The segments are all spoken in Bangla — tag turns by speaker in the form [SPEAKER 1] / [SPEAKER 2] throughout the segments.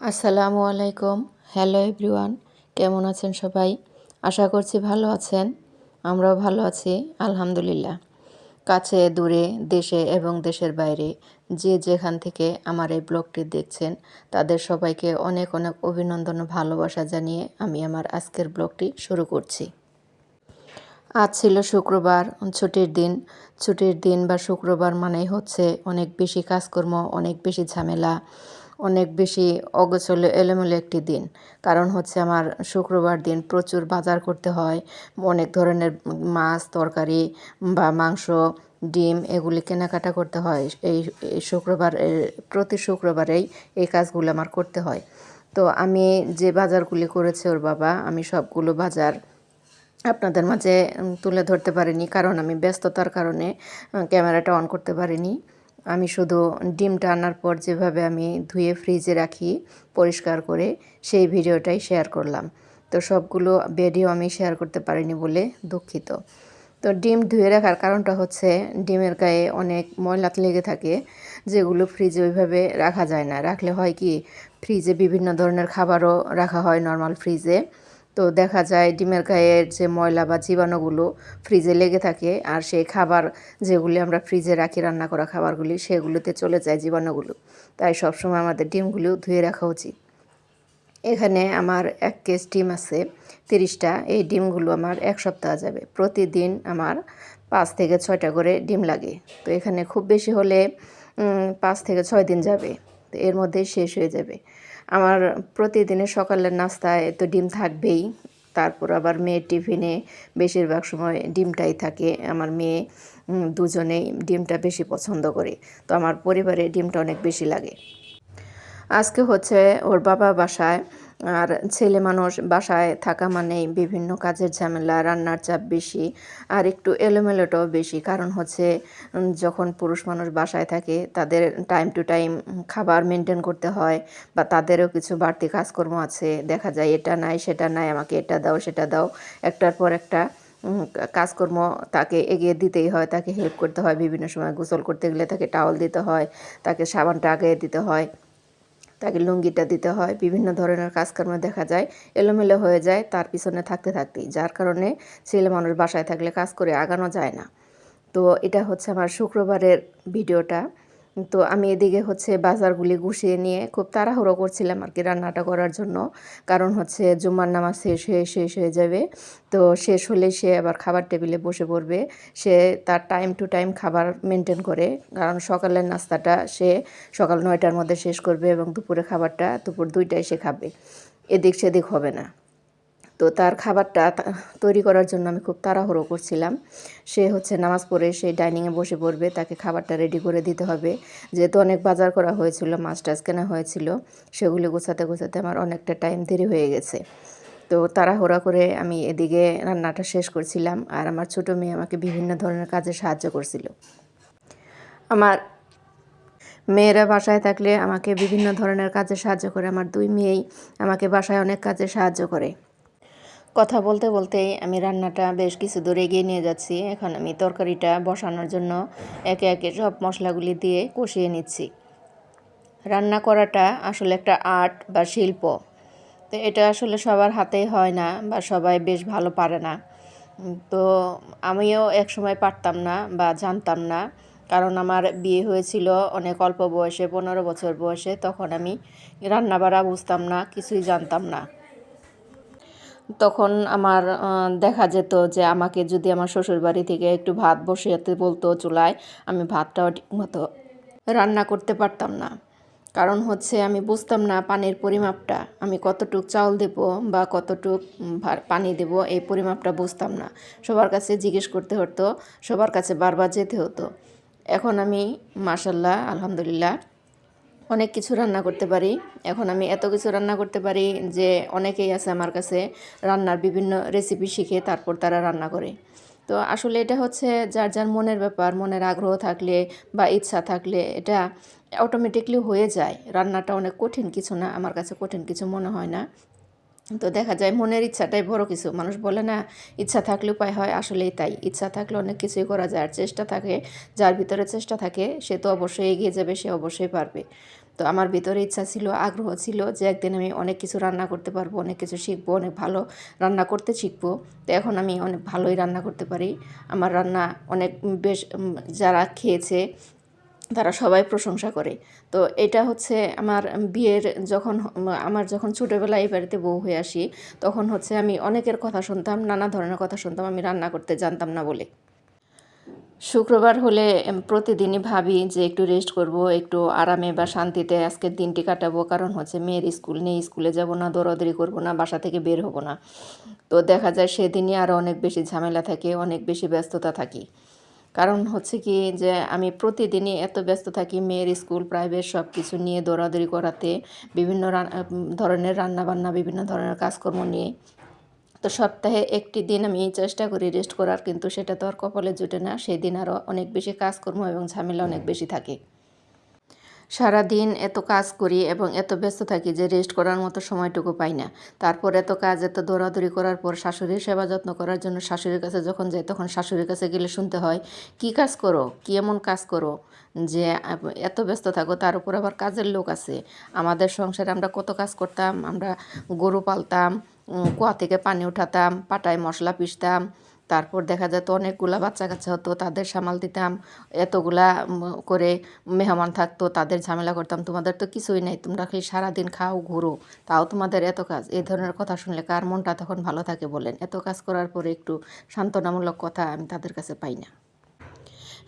[SPEAKER 1] আসসালামু আলাইকুম। হ্যালো এভরিওয়ান কেমন আছেন সবাই? আশা করছি ভালো আছেন। আমরাও ভালো আছি, আলহামদুলিল্লাহ। কাছে, দূরে, দেশে এবং দেশের বাইরে যে যেখান থেকে আমার এই ব্লগটি দেখছেন, তাদের সবাইকে অনেক অনেক অভিনন্দন ভালোবাসা জানিয়ে আমি আমার আজকের ব্লগটি শুরু করছি। আজ ছিল শুক্রবার, ছুটির দিন। ছুটির দিন বা শুক্রবার মানেই হচ্ছে অনেক বেশি কাজকর্ম, অনেক বেশি ঝামেলা। অনেক বেশি অগোছল, এলোমেলো একটি দিন। কারণ হচ্ছে আমার শুক্রবার দিন প্রচুর বাজার করতে হয়। অনেক ধরনের মাছ, তরকারি বা মাংস, ডিম এগুলি কেনাকাটা করতে হয়। এই শুক্রবার প্রতি শুক্রবারেই এই কাজগুলো আমার করতে হয়। তো আমি যে বাজারগুলি করেছে ওর বাবা, আমি সবগুলো বাজার আপনাদের মাঝে তুলে ধরতে পারিনি। কারণ আমি ব্যস্ততার কারণে ক্যামেরাটা অন করতে পারিনি। আমি শুধু ডিমটা আনার পর যেভাবে আমি ধুয়ে ফ্রিজে রাখি, পরিষ্কার করে, সেই ভিডিওটাই শেয়ার করলাম। তো সবগুলো ভিডিও আমি শেয়ার করতে পারিনি বলে দুঃখিত। তো ডিম ধুয়ে রাখার কারণটা হচ্ছে ডিমের গায়ে অনেক ময়লা লেগে থাকে, যেগুলো ফ্রিজে ওইভাবে রাখা যায় না। রাখলে হয় কি, ফ্রিজে বিভিন্ন ধরনের খাবারও রাখা হয় নর্মাল ফ্রিজে তো দেখা যায় ডিমের গায়ের যে ময়লা বা জীবাণুগুলো ফ্রিজে লেগে থাকে, আর সেই খাবার যেগুলি আমরা ফ্রিজে রাখি রান্না করা খাবারগুলি, সেগুলোতে চলে যায় জীবাণুগুলো। তাই সবসময় আমাদের ডিমগুলো ধুয়ে রাখা উচিত। এখানে আমার এক কেস ডিম আছে, তিরিশটা। এই ডিমগুলো আমার এক সপ্তাহ যাবে। প্রতিদিন আমার পাঁচ থেকে ছয়টা করে ডিম লাগে। তো এখানে খুব বেশি হলে পাঁচ থেকে ছয় দিন যাবে। তো এর মধ্যে শেষ হয়ে যাবে। আমার প্রতিদিনের সকালের নাস্তায় তো ডিম থাকবেই। তারপর আবার মেয়ের টিফিনে বেশিরভাগ সময় ডিমটাই থাকে। আমার মেয়ে দুজনেই ডিমটা বেশি পছন্দ করে। তো আমার পরিবারে ডিমটা অনেক বেশি লাগে। আজকে হচ্ছে ওর বাবা বাসায় আর ছেলে মানুষ বাসায় থাকা মানেই বিভিন্ন কাজের ঝামেলা, রান্নার চাপ বেশি আর একটু এলোমেলোটাও বেশি। কারণ হচ্ছে যখন পুরুষ মানুষ বাসায় থাকে, তাদের টাইম টু টাইম খাবার মেনটেন করতে হয় বা তাদেরও কিছু বাড়তি কাজকর্ম আছে। দেখা যায়, এটা নাই, সেটা নাই, আমাকে এটা দাও, সেটা দাও। একটার পর একটা কাজকর্ম তাকে এগিয়ে দিতেই হয়, তাকে হেল্প করতে হয়। বিভিন্ন সময় গোসল করতে গেলে তাকে টাওয়াল দিতে হয়, তাকে সাবানটা আগে দিতে হয়। তাকে লুঙ্গিটা দিতে হয়। বিভিন্ন ধরনের কাজকর্ম দেখা যায়, এলোমেলো হয়ে যায় তার পিছনে থাকতে থাকতেই, যার কারণে ছেলে মানুষ বাসায় থাকলে কাজ করে আগানো যায় না। তো এটা হচ্ছে আমার শুক্রবারের ভিডিওটা। তো আমি এদিকে হচ্ছে বাজারগুলি গুছিয়ে নিয়ে খুব তাড়াহুড়ো করছিলাম আর কি রান্নাটা করার জন্য। কারণ হচ্ছে জুম্মার নামাজ শেষ হয়ে শেষ হয়ে যাবে। তো শেষ হলে সে আবার খাবার টেবিলে বসে পড়বে। সে তার টাইম টু টাইম খাবার মেনটেন করে। কারণ সকালের নাস্তাটা সে সকাল নয়টার মধ্যে শেষ করবে এবং দুপুরে খাবারটা দুপুর দুইটায় সে খাবে। এদিক সেদিক হবে না। তো তার খাবারটা তৈরি করার জন্য আমি খুব তাড়াহুড়ো করছিলাম। সে হচ্ছে নামাজ পড়ে সে ডাইনিংয়ে বসে পড়বে, তাকে খাবারটা রেডি করে দিতে হবে। যেহেতু অনেক বাজার করা হয়েছিল, মাছ টাছ কেনা হয়েছিল, সেগুলি গোছাতে গোছাতে আমার অনেকটা টাইম দেরি হয়ে গেছে। তো তাড়াহুড়া করে আমি এদিকে রান্নাটা শেষ করছিলাম আর আমার ছোটো মেয়ে আমাকে বিভিন্ন ধরনের কাজে সাহায্য করছিল। আমার মেয়েরা বাসায় থাকলে আমাকে বিভিন্ন ধরনের কাজে সাহায্য করে। আমার দুই মেয়েই আমাকে বাসায় অনেক কাজে সাহায্য করে। কথা বলতে বলতেই আমি রান্নাটা বেশ কিছু দূর এগিয়ে নিয়ে যাচ্ছি। এখন আমি তরকারিটা বসানোর জন্য একে একে সব মশলাগুলি দিয়ে কষিয়ে নিচ্ছি। রান্না করাটা আসলে একটা আর্ট বা শিল্প। তো এটা আসলে সবার হাতেই হয় না বা সবাই বেশ ভালো পারে না। তো আমিও এক সময় পারতাম না বা জানতাম না। কারণ আমার বিয়ে হয়েছিল অনেক অল্প বয়সে, পনেরো বছর বয়সে, তখন আমি রান্নাবাড়া বুঝতাম না, কিছুই জানতাম না। তখন আমার দেখা যেত যে আমাকে যদি আমার শ্বশুরবাড়ি থেকে একটু ভাত বসাতে বলতো চুলায়, আমি ভাতটাও ঠিকমতো রান্না করতে পারতাম না। কারণ হচ্ছে আমি বুঝতাম না পানির পরিমাপটা, আমি কতটুক চাউল দেব বা কতটুক পানি দেব, এই পরিমাপটা বুঝতাম না। সবার কাছে জিজ্ঞেস করতে হতো, সবার কাছে বারবার যেতে হতো। এখন আমি মাসাল্লাহ আলহামদুলিল্লাহ অনেক কিছু রান্না করতে পারি। এখন আমি এত কিছু রান্না করতে পারি যে অনেকেই আছে আমার কাছে রান্নার বিভিন্ন রেসিপি শিখে তারপর তারা রান্না করে। তো আসলে এটা হচ্ছে যার যার মনের ব্যাপার, মনের আগ্রহ থাকলে বা ইচ্ছা থাকলে এটা অটোমেটিকলি হয়ে যায়। রান্নাটা অনেক কঠিন কিছু না, আমার কাছে কঠিন কিছু মনে হয় না। তো দেখা যায় মনের ইচ্ছাটাই বড় কিছু। মানুষ বলে না, ইচ্ছা থাকলে উপায় হয়। আসলেই তাই। ইচ্ছা থাকলে অনেক কিছুই করা যায়। আর চেষ্টা থাকে, যার ভিতরে চেষ্টা থাকে, সে তো অবশ্যই এগিয়ে যাবে, সে অবশ্যই পারবে। তো আমার ভিতরে ইচ্ছা ছিল, আগ্রহ ছিল যে একদিন আমি অনেক কিছু রান্না করতে পারব, অনেক কিছু শিখব, অনেক ভালো রান্না করতে শিখব। তো এখন আমি অনেক ভালোই রান্না করতে পারি। আমার রান্না অনেক বেশ যারা খেয়েছে তারা সবাই প্রশংসা করে। তো এটা হচ্ছে আমার বিয়ের যখন আমার যখন ছোটোবেলায় এই বাড়িতে বউ হয়ে আসি, তখন হচ্ছে আমি অনেকের কথা শুনতাম, নানা ধরনের কথা শুনতাম, আমি রান্না করতে জানতাম না বলে। শুক্রবার হলে প্রতিদিনই ভাবি যে একটু রেস্ট করব, একটু আরামে বা শান্তিতে আজকের দিনটি কাটাবো। কারণ হচ্ছে মেয়ের স্কুল নেই, স্কুলে যাব না, দৌড়াদৌড়ি করব না, বাসা থেকে বের হব না। তো দেখা যায় সেদিনই আরও অনেক বেশি ঝামেলা থাকে, অনেক বেশি ব্যস্ততা থাকি। কারণ হচ্ছে কি যে আমি প্রতিদিনই এত ব্যস্ত থাকি মেয়ের স্কুল প্রাইভেট সব কিছু নিয়ে দৌড়াদৌড়ি করাতে, বিভিন্ন ধরনের রান্নাবান্না, বিভিন্ন ধরনের কাজকর্ম নিয়ে। তো সপ্তাহে একটি দিন আমি চেষ্টা করি রেস্ট করার, কিন্তু সেটা তো আর কপালে জুটে না। সেই দিন আরও অনেক বেশি কাজকর্ম এবং ঝামেলা অনেক বেশি থাকে। সারা দিন এত কাজ করি এবং এত ব্যস্ত থাকি যে রেস্ট করার মতো সময়টুকু পাই না। তারপর এত কাজ, এত দৌড়াদৌড়ি করার পর শাশুড়ির সেবা যত্ন করার জন্য শাশুড়ির কাছে যখন যাই, তখন শাশুড়ির কাছে গেলে শুনতে হয়, কি কাজ করো? কি এমন কাজ করো যে এত ব্যস্ত থাকো? তার উপর আবার কাজের লোক আছে। আমাদের সংসারে আমরা কত কাজ করতাম, আমরা গরু পালতাম কুয়া থেকে পানি উঠাতাম, পাটায় মশলা পিষতাম। তারপর দেখা যেত অনেকগুলা বাচ্চা কাচ্চা হতো, তাদের সামাল দিতাম। এতগুলা করে মেহমান থাকতো, তাদের ঝামেলা করতাম। তোমাদের তো কিছুই নেই, তোমরা খালি সারাদিন খাও, ঘুরো। তাও তোমাদের এত কাজ, এই ধরনের কথা শুনলে কার মনটা তখন ভালো থাকে বলেন? এত কাজ করার পরে একটু সান্ত্বনামূলক কথা আমি তাদের কাছে পাই না।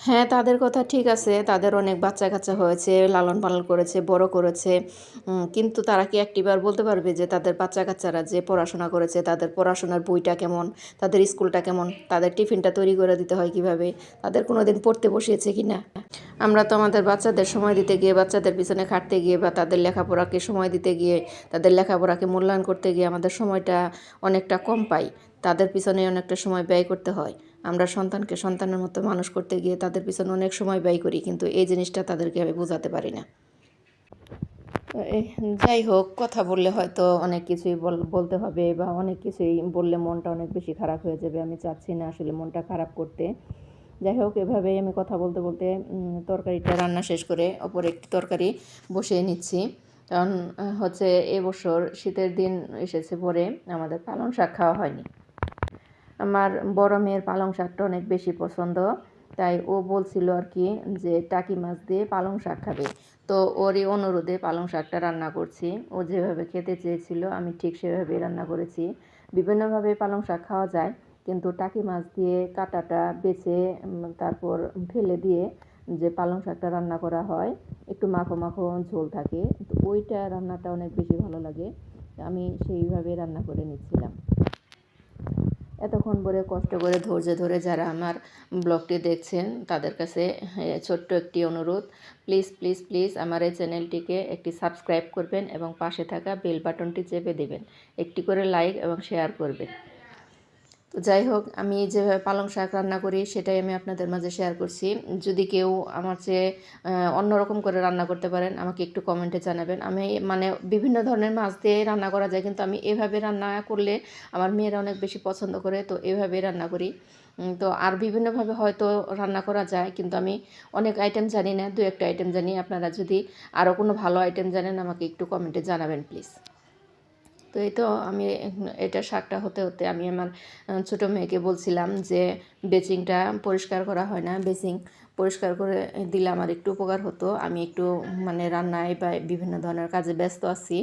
[SPEAKER 1] হ্যাঁ তাদের কথা ঠিক আছে। তাদের অনেক বাচ্চা কাচ্চা হয়েছে লালন পালন করেছে, বড় করেছে। কিন্তু তারা কি একটিবার বলতে পারবে যে তাদের বাচ্চা কাচ্চারা যে পড়াশোনা করেছে, তাদের পড়াশোনার বইটা কেমন, তাদের স্কুলটা কেমন, তাদের টিফিনটা তৈরি করে দিতে হয় কীভাবে, তাদের কোনো দিন পড়তে বসিয়েছে কি না আমরা তো আমাদের বাচ্চাদের সময় দিতে গিয়ে, বাচ্চাদের পিছনে খাটতে গিয়ে বা তাদের লেখাপড়াকে সময় দিতে গিয়ে, তাদের লেখাপড়াকে মূল্যায়ন করতে গিয়ে আমাদের সময়টা অনেকটা কম পাই। তাদের পিছনে অনেকটা সময় ব্যয় করতে হয়। আমরা সন্তানকে সন্তানের মতো মানুষ করতে গিয়ে তাদের পিছনে অনেক সময় ব্যয় করি, কিন্তু এই জিনিসটা তাদেরকে আমি বোঝাতে পারি না। যাই হোক, কথা বললে হয়তো অনেক কিছুই বল- বলতে হবে বা অনেক কিছুই বললে মনটা অনেক বেশি খারাপ হয়ে যাবে, আমি চাচ্ছি না আসলে মনটা খারাপ করতে। যাই হোক, এভাবেই আমি কথা বলতে বলতে তরকারিটা রান্না শেষ করে অপর একটি তরকারি বসিয়ে নিচ্ছি। কারণ, হচ্ছে এবছর শীতের দিন এসেছে পরে আমাদের পালং শাক খাওয়া হয়নি। আমার বড় মেয়ের পালং শাকটা অনেক বেশি পছন্দ। তাই ও বলছিল আর কি যে, টাকি মাছ দিয়ে পালং শাক খাবে। তো ওরই অনুরোধে পালং শাকটা রান্না করছি। ও যেভাবে খেতে চেয়েছিল, আমি ঠিক সেভাবে রান্না করেছি। বিভিন্নভাবে পালং শাক খাওয়া যায়, কিন্তু টাকি মাছ দিয়ে কাটাটা বেছে তারপর ফেলে দিয়ে যে পালং শাকটা রান্না করা হয়, একটু মাখো মাখো ঝোল থাকে। তো ওইটা রান্নাটা অনেক বেশি ভালো লাগে। আমি সেইভাবে রান্না করে নিচ্ছিলাম। এতক্ষণ ধরে কষ্ট করে, ধৈর্য ধরে যারা আমার ব্লগটি দেখছেন, তাদের কাছে ছোট্ট একটি অনুরোধ। প্লিজ প্লিজ প্লিজ আমার এই চ্যানেলটিকে একটি সাবস্ক্রাইব করবেন এবং পাশে থাকা বেল বাটনটি চেপে দেবেন। একটি করে লাইক এবং শেয়ার করবেন। তো যাই হোক, আমি যেভাবে পালং শাক রান্না করি, সেটাই আমি আপনাদের মাঝে শেয়ার করছি। যদি কেউ আমার চেয়ে অন্যরকম করে রান্না করতে পারেন, আমাকে একটু কমেন্টে জানাবেন। আমি মানে বিভিন্ন ধরনের মাছ দিয়ে রান্না করা যায়, কিন্তু আমি এভাবে রান্না করলে আমার মেয়েরা অনেক বেশি পছন্দ করে, তো এভাবে রান্না করি। তো আর বিভিন্নভাবে হয়তো রান্না করা যায়, কিন্তু আমি অনেক আইটেম জানি না, দু একটা আইটেম জানি। আপনারা যদি আরও কোনো ভালো আইটেম জানেন, আমাকে একটু কমেন্টে জানাবেন প্লিজ তো এই তো আমি এটা শাকটা হতে হতে আমি আমার ছোটো মেয়েকে বলছিলাম যে বেচিংটা পরিষ্কার করা হয় না, বেচিং পরিষ্কার করে দিলে আমার একটু উপকার হতো। আমি একটু মানে রান্নায় বা বিভিন্ন ধরনের কাজে ব্যস্ত আছি।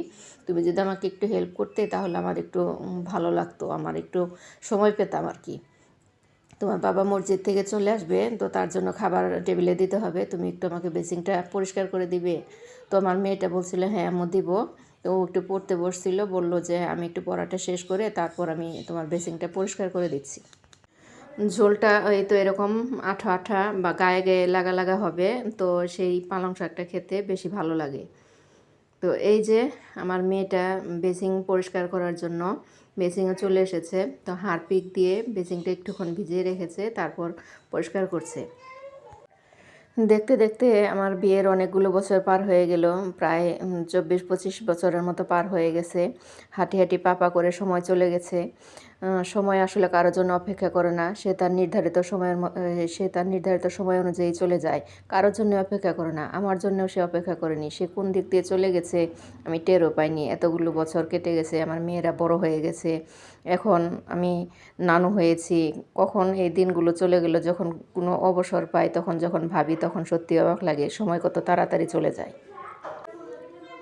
[SPEAKER 1] তুমি যদি আমাকে একটু হেল্প করতে তাহলে আমার একটু ভালো লাগতো, আমার একটু সময় পেতাম আর কি। তোমার বাবা মসজিদ থেকে চলে আসবে, তো তার জন্য খাবার টেবিলে দিতে হবে। তুমি একটু আমাকে বেসিংটা পরিষ্কার করে দিবে? তো আমার মেয়েটা বলছিল হ্যাঁ আম্মু, দিব। তো ও একটু পড়তে বসছিল, বলল যে আমি একটু পড়াটা শেষ করে তারপর আমি তোমার বেসিংটা পরিষ্কার করে দিচ্ছি। ঝোলটা এই তো এরকম আঠা আঠা বা গায়ে গায়ে লাগা লাগা হবে, তো সেই পালং শাকটা খেতে বেশি ভালো লাগে। তো এই যে আমার মেয়েটা বেসিং পরিষ্কার করার জন্য বেসিংয়ে চলে এসেছে, তো হারপিক দিয়ে বেসিংটা একটুক্ষণ ভিজিয়ে রেখেছে, তারপর পরিষ্কার করছে। দেখতে দেখতে আমার বিয়ের অনেকগুলো বছর পার হয়ে গেল। প্রায় চব্বিশ পঁচিশ বছরের মতো পার হয়ে গেছে। হাঁটি হাঁটি পাপা করে সময় চলে গেছে। সময় আসলে কারোর জন্য অপেক্ষা করে না। সে তার নির্ধারিত সময়ের সে তার নির্ধারিত সময় অনুযায়ী চলে যায়। কারোর জন্য অপেক্ষা করে না, আমার জন্যও সে অপেক্ষা করেনি। সে কোন দিক দিয়ে চলে গেছে আমি টেরও পাইনি। এতগুলো বছর কেটে গেছে, আমার মেয়েরা বড় হয়ে গেছে। এখন আমি নানু হয়েছি। কখন এই দিনগুলো চলে গেল যখন কোনো অবসর পাই, তখন যখন ভাবি, তখন সত্যি অবাক লাগে। সময় কত তাড়াতাড়ি চলে যায়।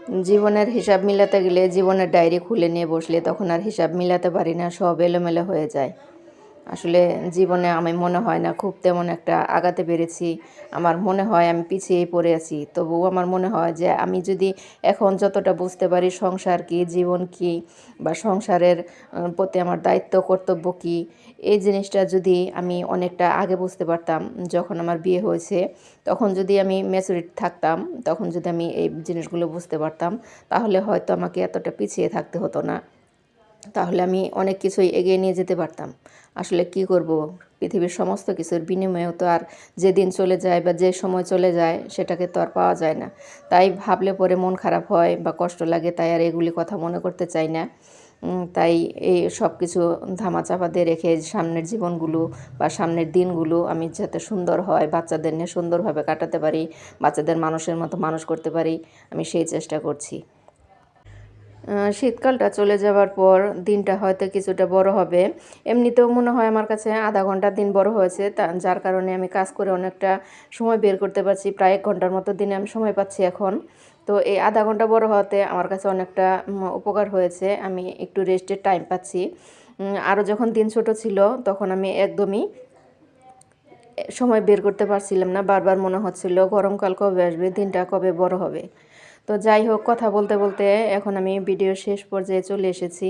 [SPEAKER 1] জীবনের হিসাব মিলাতে গেলে জীবনের ডায়েরি খুলে নিয়ে বসলে তখন আর হিসাব মিলাতে পারি না, সব এলোমেলো হয়ে যায়। আসলে জীবনে আমি মনে হয় না খুব তেমন একটা আগাতে পেরেছি। আমার মনে হয় আমি পিছিয়ে পড়ে আছি। তবুও আমার মনে হয় যে আমি যদি এখন যতটা বুঝতে পারি সংসার কি, জীবন কি বা সংসারের প্রতি আমার দায়িত্ব, কর্তব্য কি, এই জিনিসটা যদি আমি অনেকটা আগে বুঝতে পারতাম যখন আমার বিয়ে হয়েছে, তখন যদি আমি ম্যাচুরিটি থাকতাম, তখন যদি আমি এই জিনিসগুলো বুঝতে পারতাম, তাহলে হয়তো আমাকে এতটা পিছিয়ে থাকতে হতো না। তাহলে আমি অনেক কিছুই এগিয়ে নিয়ে যেতে পারতাম। আসলে কি করব? পৃথিবীর সমস্ত কিছুর বিনিময়েও তো আর যে দিন চলে যায় বা যে সময় চলে যায়, সেটাকে তো আর পাওয়া যায় না। তাই ভাবলে পরে মন খারাপ হয় বা কষ্ট লাগে, তাই আর এগুলি কথা মনে করতে চাই না। তাই এই সব কিছু ধামাচাপা দিয়ে রেখে সামনের জীবনগুলো বা সামনের দিনগুলো আমি যাতে সুন্দর হয়, বাচ্চাদের নিয়ে সুন্দরভাবে কাটাতে পারি, বাচ্চাদের মানুষের মতো মানুষ করতে পারি, আমি সেই চেষ্টা করছি। শীতকালটা চলে যাওয়ার পর দিনটা হয়তো কিছুটা বড় হবে। এমনিতেও মনে হয় আমার কাছে আধা ঘণ্টা দিন বড় হয়েছে যার কারণে আমি কাজ করে অনেকটা সময় বের করতে পারছি, প্রায় এক ঘণ্টার মতো দিনে আমি সময় পাচ্ছি এখন। তো এই আধা ঘণ্টা বড় হওয়াতে আমার কাছে অনেকটা উপকার হয়েছে, আমি একটু রেস্টের টাইম পাচ্ছি। আরও যখন দিন ছোট ছিল তখন আমি একদমই সময় বের করতে পারছিলাম না, বারবার মনে হচ্ছিল গরমকাল কবে আসবে, দিনটা কবে বড় হবে। তো যাই হোক, কথা বলতে বলতে এখন আমি ভিডিও শেষ পর্যায়ে চলে এসেছি।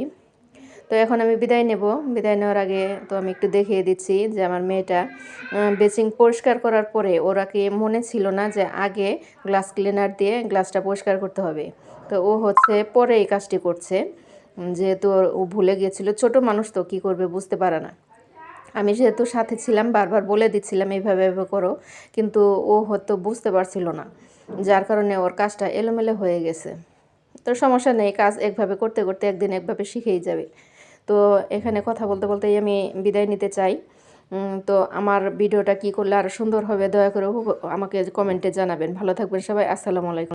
[SPEAKER 1] তো এখন আমি বিদায় নেব। বিদায় নেওয়ার আগে তো আমি একটু দেখিয়ে দিচ্ছি যে আমার মেয়েটা বেসিং পরিষ্কার করার পরে ওরা কি মনে ছিল না যে আগে গ্লাস ক্লিনার দিয়ে গ্লাসটা পরিষ্কার করতে হবে। তো ও হচ্ছে পরে এই কাজটি করছে। যেহেতু ও ভুলে গিয়েছিল ছোট মানুষ তো কি করবে বুঝতে পারে না। আমি যেহেতু সাথে ছিলাম, বারবার বলে দিচ্ছিলাম, এইভাবে এভাবে করো। কিন্তু ও হয়তো বুঝতে পারছিল না। যার কারণে ওর কাজটা এলোমেলো হয়ে গেছে। তো সমস্যা নেই, কাজ একভাবে করতে করতে একদিন একভাবে শিখেই যাবে। তো এখানে কথা বলতে বলতেই আমি বিদায় নিতে চাই। তো আমার ভিডিওটা কি করলে আরও সুন্দর হবে দয়া করে আমাকে কমেন্টে জানাবেন। ভালো থাকবেন সবাই, আসসালামু আলাইকুম।